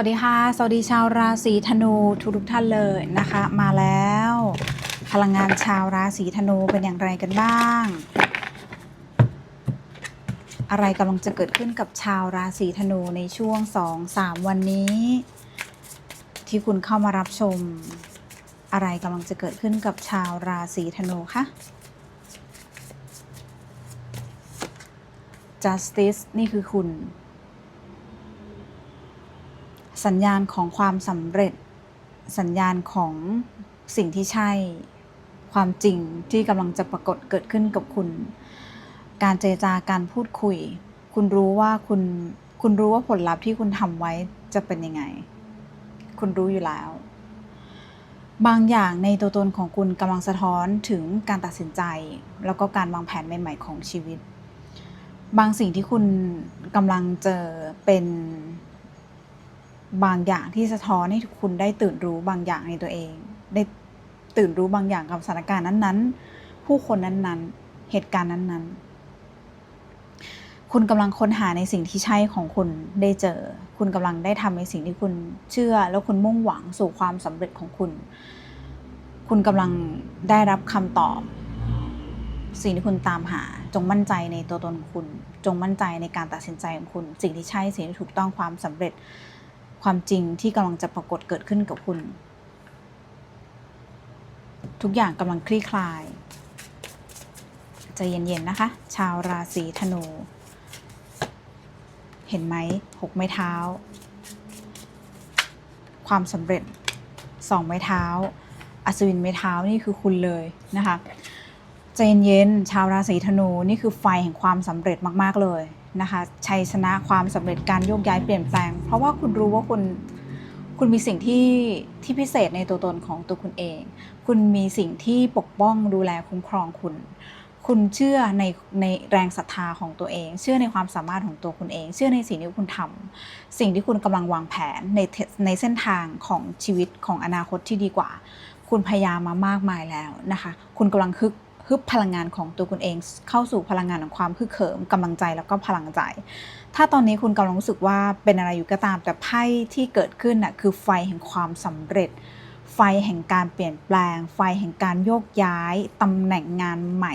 วัสดีค่ะ สวัสดีชาวราศีธนูทุกทุกท่านเลยนะคะ มาแล้ว พลังงานชาวราศีธนูเป็นอย่างไรกันบ้าง อะไรกำลังจะเกิดขึ้นกับชาวราศีธนูในช่วง2-3วันนี้ ที่คุณเข้ามารับชม อะไรกำลังจะเกิดขึ้นกับชาวราศีธนูคะ justice นี่คือคุณ สัญญาณของความสำเร็จ สัญญาณของสิ่งที่ใช่ ความจริงที่กำลังจะปรากฏเกิดขึ้นกับคุณ การเจรจาการพูดคุย คุณรู้ว่าคุณคุณรู้ว่าผลลัพธ์ที่คุณทำไว้จะเป็นยังไง คุณรู้อยู่แล้ว บางอย่างในตัวตนของคุณกำลังสะท้อนถึงการตัดสินใจ แล้วก็การวางแผนใหม่ ๆ ของชีวิต บางสิ่งที่คุณกำลังเจอเป็น บางอย่างที่สะท้อนให้คุณได้ตื่นรู้บางอย่างในตัวเอง ได้ตื่นรู้บางอย่างกับสถานการณ์นั้นๆ ผู้คนนั้นๆ เหตุการณ์นั้นๆ คุณกำลังค้นหาในสิ่งที่ใช่ของคุณได้เจอ คุณกำลังได้ทำในสิ่งที่คุณเชื่อ แล้วคุณมุ่งหวังสู่ความสำเร็จของคุณ คุณกำลังได้รับคำตอบ สิ่งที่คุณตามหา จงมั่นใจในตัวตนของคุณ จงมั่นใจในการตัดสินใจของคุณ สิ่งที่ใช่สิ่งที่ถูกต้องความสำเร็จ ความจริงที่กำลังจะปรากฏเกิดขึ้นกับคุณ ทุกอย่างกำลังคลี่คลายใจเย็นๆนะคะ ชาวราศีธนู เห็นไหมหกไม้เท้า ความสำเร็จสองไม้เท้า อัศวินไม้เท้านี่คือคุณเลยนะคะใจเย็นๆชาวราศีธนูนี่คือไฟแห่งความสำเร็จมากๆเลย นะคะชัยชนะความสำเร็จการโยกย้ายเปลี่ยนแปลง เพราะว่าคุณรู้ว่าคุณคุณมีสิ่งที่ที่พิเศษในตัวตนของตัวคุณเอง คุณมีสิ่งที่ปกป้องดูแลคุ้มครองคุณ คุณเชื่อในในแรงศรัทธาของตัวเอง เชื่อในความสามารถของตัวคุณเอง เชื่อในสิ่งที่คุณทำสิ่งที่คุณกำลังวางแผนในในเส้นทางของชีวิตของอนาคตที่ดีกว่า คุณพยายามมามากมายแล้วนะคะ คุณกำลังฮึก ฮึบพลังงานของตัวคุณเอง เข้าสู่พลังงานของความฮึกเหิมกำลังใจแล้วก็พลังใจ ถ้าตอนนี้คุณกำลังรู้สึกว่าเป็นอะไรอยู่ก็ตามแต่ไพ่ที่เกิดขึ้นน่ะคือไฟแห่งความสำเร็จ ไฟแห่งการเปลี่ยนแปลง ไฟแห่งการโยกย้ายตำแหน่งงานใหม่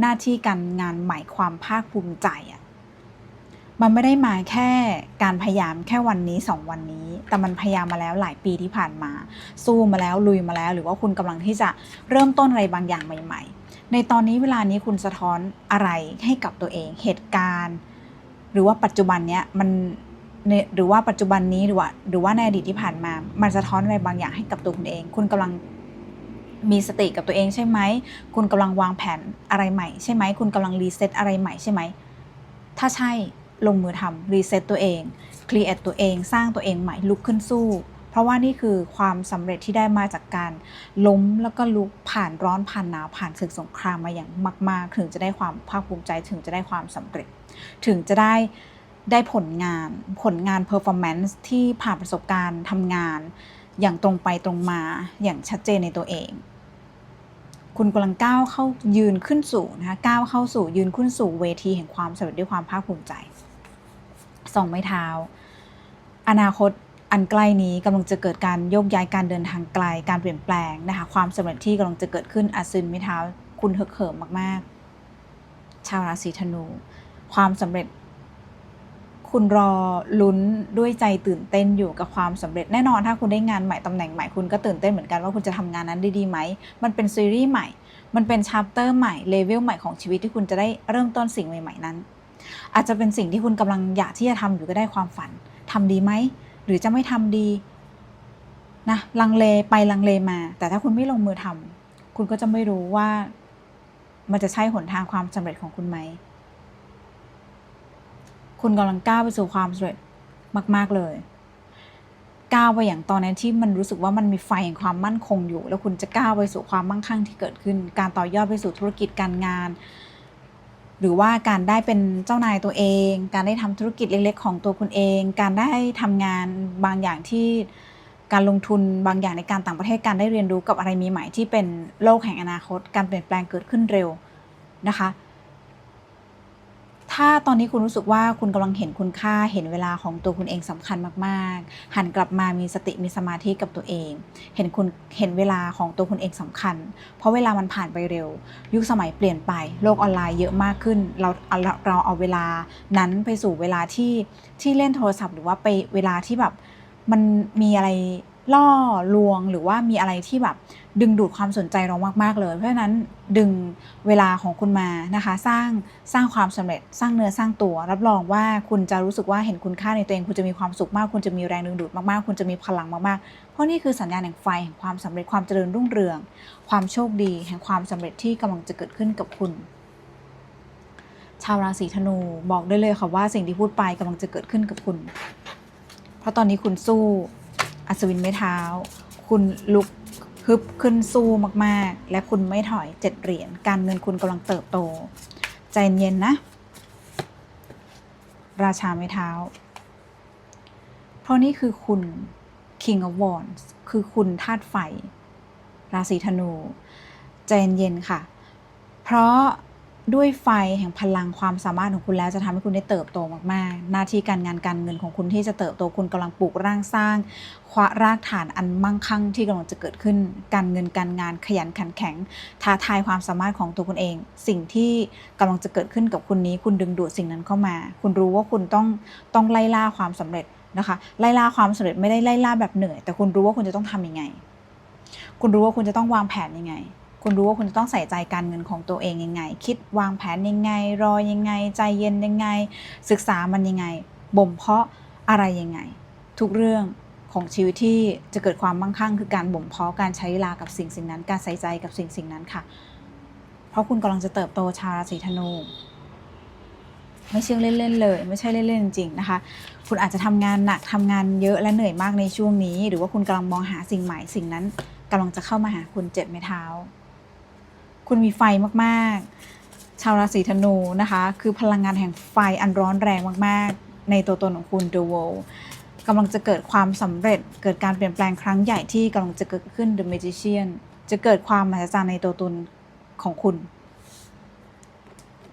หน้าที่การงานใหม่ความภาคภูมิใจอะมันไม่ได้มาแค่การพยายามแค่วันนี้สองวันนี้ แต่มันพยายามมาแล้วหลายปีที่ผ่านมา สู้มาแล้วลุยมาแล้ว หรือว่าคุณกำลังที่จะเริ่มต้นอะไรบางอย่างใหม่ ๆ ในตอนนี้เวลานี้คุณสะท้อนอะไรให้กับตัวเอง เหตุการณ์ หรือว่าปัจจุบันเนี้ยมันในหรือว่าปัจจุบันนี้หรือว่าหรือว่าในอดีตที่ผ่านมา มันสะท้อนอะไรบางอย่างให้กับตัวคุณเอง คุณกำลังมีสติกับตัวเองใช่ไหม คุณกำลังวางแผนอะไรใหม่ใช่ไหม คุณกำลังรีเซ็ตอะไรใหม่ใช่ไหม ถ้าใช่ลงมือทำรีเซ็ตตัวเองครีเอทตัวเอง สร้างตัวเองใหม่ลุกขึ้นสู้ ราะว่านี่คือความสำเร็จที่ได้มาจากการล้มแล้วก็ลุกผ่านร้อนผ่านหนาวผ่านศึกสงครามมาอย่างมาก ๆ ถึงจะได้ความภาคภูมิใจ ถึงจะได้ความสำเร็จ ถึงจะได้ได้ผลงานผลงาน performance ที่ผ่านประสบการณ์ทำงาน อย่างตรงไปตรงมาอย่างชัดเจนในตัวเอง คุณกำลังก้าวเข้ายืนขึ้นสู่นะคะก้าวเข้าสู่ยืนขึ้นสู่เวทีแห่งความสำเร็จด้วยความภาคภูมิใจสองไม้เท้า อนาคต อันใกล้นี้กำลังจะเกิดการโยกย้ายการเดินทางไกล การเปลี่ยนแปลงนะคะ ความสำเร็จที่กำลังจะเกิดขึ้นอาซึนม้เท้าคุณเหิกเหิมมาก ๆ ชาวราศีธนู ความสำเร็จ คุณรอลุ้นด้วยใจตื่นเต้นอยู่กับความสำเร็จแน่นอนถ้าคุณได้งานใหม่ตำแหน่งใหม่คุณก็ตื่นเต้นเหมือนกันว่าคุณจะทำงานนั้นได้ดีไหม มันเป็นซีรีส์ใหม่ มันเป็นชาปเตอร์ใหม่เลเวลใหม่ของชีวิตที่คุณจะได้เริ่มต้นสิ่งใหม่ ๆ นั้น อาจจะเป็นสิ่งที่คุณกำลังอยากที่จะทำอยู่ก็ได้ความฝันทำดีไหม หรือจะไม่ทำดีนะลังเลไปลังเลมา แต่ถ้าคุณไม่ลงมือทำคุณก็จะไม่รู้ว่ามันจะใช่หนทางความสำเร็จของคุณไหม คุณกำลังก้าวไปสู่ความสำเร็จมาก ๆ เลยก้าวไปอย่างตอนนี้ที่มันรู้สึกว่ามันมีไฟแห่งความมั่นคงอยู่ แล้วคุณจะก้าวไปสู่ความมั่งคั่งที่เกิดขึ้น การต่อยอดไปสู่ธุรกิจการงาน หรือว่าการได้เป็นเจ้านายตัวเอง การได้ทำธุรกิจเล็กๆ ของตัวคุณเอง การได้ทำงานบางอย่างที่การลงทุนบางอย่างในการต่างประเทศการได้เรียนรู้กับอะไรมีใหม่ที่เป็นโลกแห่งอนาคต การเปลี่ยนแปลงเกิดขึ้นเร็วนะคะ ถ้าตอนนี้คุณรู้สึกว่าคุณกำลังเห็นคุณค่าเห็นเวลาของตัวคุณเองสำคัญมากๆ หันกลับมามีสติมีสมาธิกับตัวเอง เห็นคุณเห็นเวลาของตัวคุณเองสำคัญ เพราะเวลามันผ่านไปเร็ว ยุคสมัยเปลี่ยนไปโลกออนไลน์เยอะมากขึ้น เราเอาเราเอาเวลานั้นไปสู่เวลาที่ที่เล่นโทรศัพท์ หรือว่าไปเวลาที่แบบมันมีอะไรล่อลวงหรือว่ามีอะไรที่แบบ ดึงดูดความสนใจเรามาก ๆ เลย เพราะฉะนั้นดึงเวลาของคุณมานะคะ สร้างสร้างความสำเร็จ สร้างเนื้อสร้างตัว รับรองว่าคุณจะรู้สึกว่าเห็นคุณค่าในตัวเอง คุณจะมีความสุขมาก คุณจะมีแรงดึงดูดมาก ๆ คุณจะมีพลังมาก ๆ เพราะนี่คือสัญญาณแห่งไฟแห่งความสำเร็จความเจริญรุ่งเรือง ความโชคดีแห่งความสำเร็จที่กำลังจะเกิดขึ้นกับคุณ ชาวราศีธนูบอกได้เลยค่ะว่าสิ่งที่พูดไปกำลังจะเกิดขึ้นกับคุณ เพราะตอนนี้คุณสู้ อัศวินไม้เท้า คุณลุก ฮึบขึ้นสู้มากๆ และคุณไม่ถอยเจ็ดเหรียญการเงินคุณกำลังเติบโต ใจเย็นนะ ราชาไม้เท้า เพราะนี่คือคุณ King of Wands คือคุณธาตุไฟ ราศีธนู ใจเย็นค่ะ เพราะ ด้วยไฟแห่งพลังความสามารถของคุณแล้วจะทำให้คุณได้เติบโตมากๆ หน้าที่การงานการเงินของคุณที่จะเติบโตคุณกำลังปลูกร่างสร้างคว้ารากฐานอันมั่งคั่งที่กำลังจะเกิดขึ้น การเงินการงานขยันขันแข็ง ท้าทายความสามารถของตัวคุณเอง สิ่งที่กำลังจะเกิดขึ้นกับคุณนี้ คุณดึงดูดสิ่งนั้นเข้ามา คุณรู้ว่าคุณต้องต้องไล่ล่าความสำเร็จนะคะไล่ล่าความสำเร็จไม่ได้ไล่ล่าแบบเหนื่อย แต่คุณรู้ว่าคุณจะต้องทำยังไง คุณรู้ว่าคุณจะต้องวางแผนยังไง คุณรู้ว่าคุณจะต้องใส่ใจการเงินของตัวเองยังไง คิดวางแผนยังไง รอยังไง ใจเย็นยังไง ศึกษามันยังไง บ่มเพาะอะไรยังไง ทุกเรื่องของชีวิตที่จะเกิดความมั่งคั่ง คือการบ่มเพาะการใช้เวลากับสิ่งสิ่งนั้น การใส่ใจกับสิ่งสิ่งนั้นค่ะ เพราะคุณกำลังจะเติบโตชาวราศีธนูไม่เชื่อเล่นๆเลย ไม่ใช่เล่นๆจริงนะคะ คุณอาจจะทำงานหนักทำงานเยอะและเหนื่อยมากในช่วงนี้ หรือว่าคุณกำลังมองหาสิ่งใหม่สิ่งนั้นกำลังจะเข้ามาหาคุณเจ็บไม้เท้า คุณมีไฟมากๆ ชาวราศีธนูนะคะ คือพลังงานแห่งไฟอันร้อนแรงมากๆ ในตัวตนของคุณ The World กำลังจะเกิดความสำเร็จ เกิดการเปลี่ยนแปลงครั้งใหญ่ที่กำลังจะเกิดขึ้น The Magician จะเกิดความมหัศจรรย์ในตัวตนของคุณ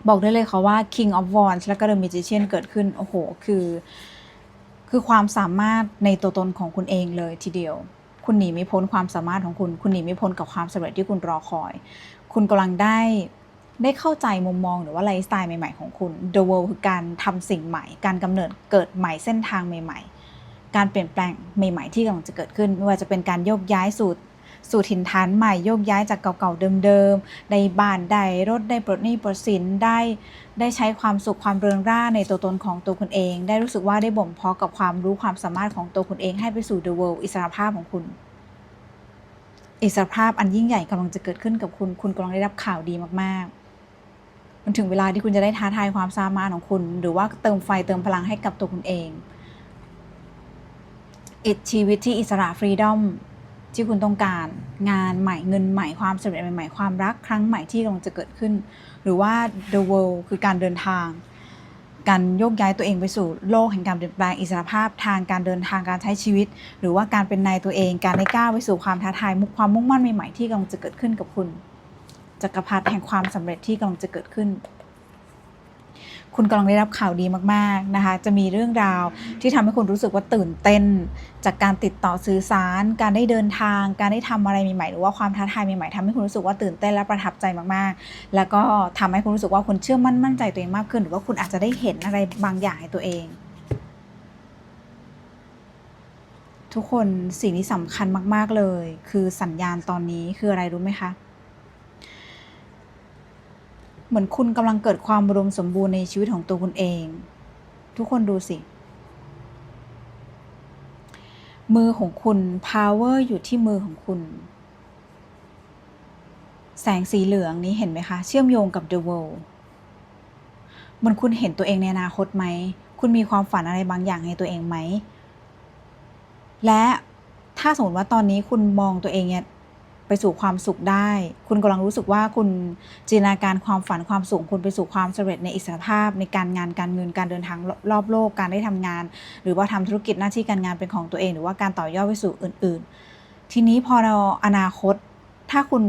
บอกได้เลยค่ะว่า King of Wands และก็ The Magician เกิดขึ้น โอ้โห คือ คือความสามารถในตัวตนของคุณเองเลยทีเดียว คุณหนีไม่พ้นความสามารถของคุณ คุณหนีไม่พ้นกับความสำเร็จที่คุณรอคอย คุณกำลังได้ได้เข้าใจมุมมองหรือว่าไลฟ์สไตล์ใหม่ๆของคุณ The World คือการทำสิ่งใหม่ การกำเนิดเกิดใหม่เส้นทางใหม่ ๆ การเปลี่ยนแปลงใหม่ ๆ ที่กำลังจะเกิดขึ้นไม่ว่าจะเป็นการโยกย้ายสู่ สู่ถิ่นฐานใหม่โยกย้ายจากเก่าๆเดิมๆได้บ้านได้รถได้ปลดหนี้ปลดสินได้ ได้ใช้ความสุขความเริงร่าในตัวตนของตัวคุณเอง ได้รู้สึกว่าได้บ่มเพาะกับความรู้ความสามารถของตัวคุณเองให้ไปสู่ The World อิสรภาพของคุณอิสรภาพอันยิ่งใหญ่กำลังจะเกิดขึ้นกับคุณ คุณกำลังได้รับข่าวดีมากๆ มันถึงเวลาที่คุณจะได้ท้าทายความสามารถของคุณ หรือว่าเติมไฟเติมพลังให้กับตัวคุณเองอิชีวิตที่อิสระฟรีดอม ที่คุณต้องการงานใหม่เงินใหม่ความสำเร็จใหม่ ๆ ความรักครั้งใหม่ที่กำลังจะเกิดขึ้น หรือว่า the world คือการเดินทาง การโยกย้ายตัวเองไปสู่โลกแห่งการเปลี่ยนแปลงอิสรภาพทางการเดินทางการใช้ชีวิต หรือว่าการเป็นนายตัวเอง การได้ก้าวไปสู่ความท้าทายมุกความมุ่งมั่นใหม่ๆที่กำลังจะเกิดขึ้นกับคุณจักรพรรดิแห่งความสำเร็จที่กำลังจะเกิดขึ้น คุณกำลังได้รับข่าวดีมากๆนะคะ จะมีเรื่องราวที่ทำให้คุณรู้สึกว่าตื่นเต้น จากการติดต่อสื่อสาร การได้เดินทาง การได้ทำอะไรใหม่ๆหรือว่าความท้าทายใหม่ๆทำให้คุณรู้สึกว่าตื่นเต้นและประทับใจมากๆ แล้วก็ทำให้คุณรู้สึกว่าคุณเชื่อมั่นมั่นใจตัวเองมากขึ้น หรือว่าคุณอาจจะได้เห็นอะไรบางอย่างในตัวเองทุกคนสิ่งที่สำคัญมาก ๆ เลย คือสัญญาณตอนนี้คืออะไรรู้ไหมคะ เหมือนคุณกำลังเกิดความอุดมสมบูรณ์ในชีวิตของตัวคุณเอง ทุกคนดูสิ มือของคุณ power อยู่ที่มือของคุณ แสงสีเหลืองนี้เห็นไหมคะ เชื่อมโยงกับ the world เหมือนคุณเห็นตัวเองในอนาคตไหม คุณมีความฝันอะไรบางอย่างในตัวเองไหม และถ้าสมมติว่าตอนนี้คุณมองตัวเองเนี่ย ไปสู่ความสุขได้ คุณกำลังรู้สึกว่าคุณจินตนาการความฝันความสุขของคุณไปสู่ความสำเร็จในอิสรภาพ ในการงานการเงินการเดินทางรอบโลกการได้ทำงาน หรือว่าทำธุรกิจหน้าที่การงานเป็นของตัวเอง หรือว่าการต่อยอดไปสู่อื่น ๆ ทีนี้พอเราอนาคต ถ้าคุณ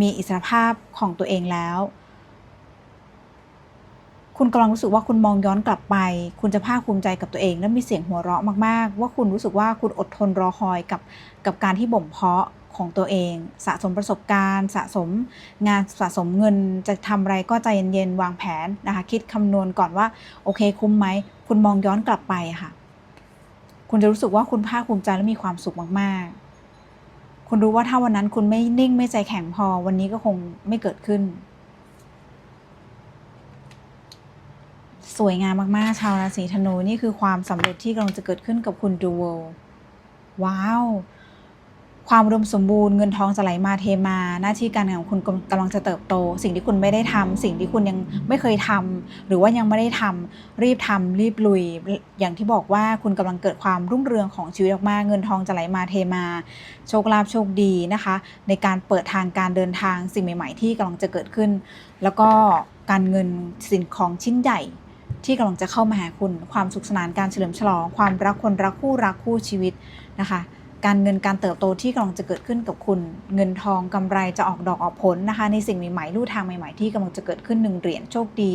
มีอิสรภาพของตัวเองแล้ว คุณกำลังรู้สึกว่าคุณมองย้อนกลับไป คุณจะภาคภูมิใจกับตัวเอง และมีเสียงหัวเราะมาก ๆ ว่าคุณรู้สึกว่าคุณอดทนรอคอยกับกับการที่บ่มเพาะ ของตัวเอง สะสมประสบการณ์ สะสมงานสะสมเงินจะทำอะไรก็ใจเย็นๆวางแผนนะคะ คิดคำนวณก่อนว่า โอเคคุ้มไหม คุณมองย้อนกลับไปค่ะ คุณจะรู้สึกว่าคุณภาคภูมิใจและมีความสุขมากๆ คุณรู้ว่าถ้าวันนั้นคุณไม่นิ่งไม่ใจแข็งพอวันนี้ก็คงไม่เกิดขึ้น สวยงามมากๆ ชาวราศีธนูนี่คือความสำเร็จที่กำลังจะเกิดขึ้นกับคุณดูเวว้าว ความอุดมสมบูรณ์เงินทองจะไหลมาเทมา หน้าที่การงานของคุณกำกำลังจะเติบโต สิ่งที่คุณไม่ได้ทำสิ่งที่คุณยังไม่เคยทำหรือว่ายังไม่ได้ทำรีบทำรีบลุย อย่างที่บอกว่าคุณกำลังเกิดความรุ่งเรืองของชีวิตออกมาเงินทองจะไหลมาเทมา โชคลาภโชคดีนะคะ ในการเปิดทางการเดินทางสิ่งใหม่ ๆ ที่กำลังจะเกิดขึ้น แล้วก็การเงินสินของชิ้นใหญ่ที่กำลังจะเข้ามาหาคุณ ความสุขสนานการเฉลิมฉลอง ความรักคนรักคู่รักคู่ชีวิตนะคะ การเงินการเติบโตที่กำลังจะเกิดขึ้นกับคุณ เงินทองกำไรจะออกดอกออกผลนะคะ ในสิ่งใหม่ๆลู่ทางใหม่ๆที่กำลังจะเกิดขึ้นหนึ่งเหรียญโชคดี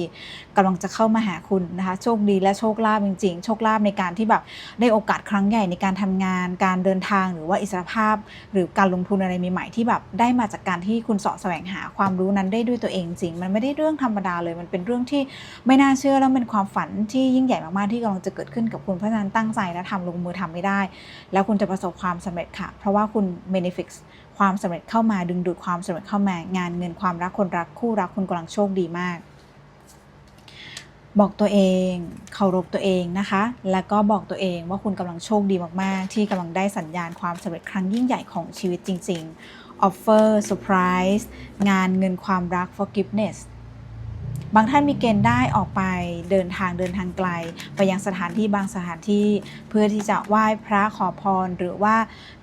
กำลังจะเข้ามาหาคุณนะคะโชคดีและโชคลาภจริงๆ โชคลาภในการที่แบบได้โอกาสครั้งใหญ่ในการทำงาน การเดินทางหรือว่าอิสรภาพ หรือการลงทุนอะไรใหม่ๆที่แบบได้มาจากการที่คุณเสาะแสวงหาความรู้นั้นได้ด้วยตัวเองจริง มันไม่ได้เรื่องธรรมดาเลยมันเป็นเรื่องที่ไม่น่าเชื่อแล้วเป็นความฝันที่ยิ่งใหญ่มากๆที่กำลังจะเกิดขึ้นกับคุณเพราะฉะนั้นตั้งใจและทำลงมือทำไม่ได้ แล้วคุณจะประสบความความสำเร็จค่ะ เพราะว่าคุณ benefix ความสำเร็จเข้ามาดึงดูดความสำเร็จเข้ามางานเงินความรักคนรักคู่รักคุณกำลังโชคดีมาก บอกตัวเองเคารพตัวเองนะคะ แล้วก็บอกตัวเองว่าคุณกำลังโชคดีมากๆ ที่กำลังได้สัญญาณความสำเร็จครั้งยิ่งใหญ่ของชีวิตจริง ๆ offer surprise งานเงินความรัก forgiveness บางท่านมีเกณฑ์ได้ออกไปเดินทางเดินทางไกล ไปยังสถานที่บางสถานที่ เพื่อที่จะไหว้พระขอพร หรือว่า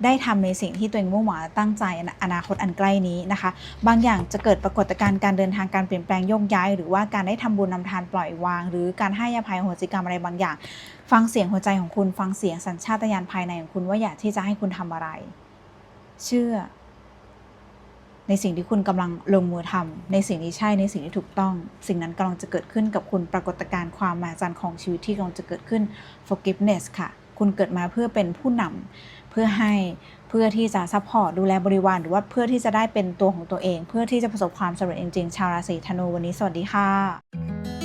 ได้ทำในสิ่งที่ตัวเองมุ่งหวังตั้งใจในอนาคตอันใกล้นี้นะคะ บางอย่างจะเกิดปรากฏการณ์การเดินทางการเปลี่ยนแปลงโยกย้าย หรือว่าการได้ทำบุญนำทานปล่อยวาง หรือการให้อภัยโหสิกรรมอะไรบางอย่าง ฟังเสียงหัวใจของคุณฟังเสียงสัญชาตญาณภายในของคุณว่าอยากที่จะให้คุณทำอะไร เชื่อ ในสิ่งที่คุณกำลังลงมือทำในสิ่งที่ใช่ในสิ่งที่ถูกต้อง สิ่งนั้นกำลังจะเกิดขึ้นกับคุณปรากฏการณ์ความมหัศจรรย์ของชีวิตที่กำลังจะเกิดขึ้น forgiveness ค่ะ คุณเกิดมาเพื่อเป็นผู้นำเพื่อให้เพื่อที่จะซัพพอร์ตดูแลบริวารหรือว่าเพื่อที่จะได้เป็นตัวของตัวเอง เพื่อที่จะประสบความสำเร็จจริงๆ ชาวราศีธนูวันนี้สวัสดีค่ะ